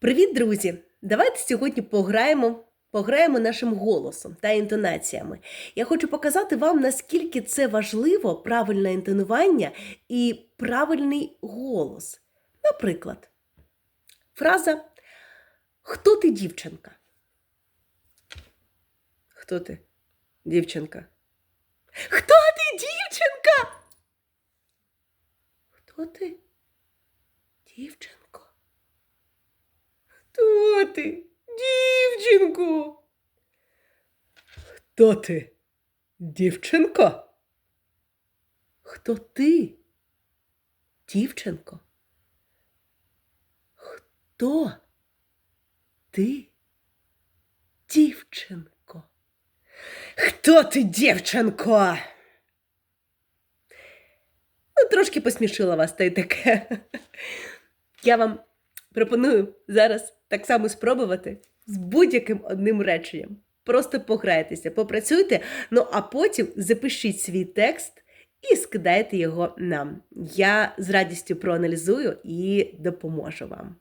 Привіт, друзі! Давайте сьогодні пограємо, пограємо нашим голосом та інтонаціями. Я хочу показати вам, наскільки це важливо правильне інтонування і правильний голос. Наприклад, фраза Хто ти, дівчинка? Хто ти, дівчинка? Хто ти, дівчинка? Хто ти, дівчинко? Ти, дівчинко? Хто ти, дівчинко? Хто ти, дівчинко? Хто ти, дівчинко? Хто ти, дівчинко? Ну, трошки посмішила вас та й таке. Я вам пропоную зараз так само спробувати з будь-яким одним реченням. Просто пограйтеся, попрацюйте, ну а потім запишіть свій текст і скидайте його нам. Я з радістю проаналізую і допоможу вам.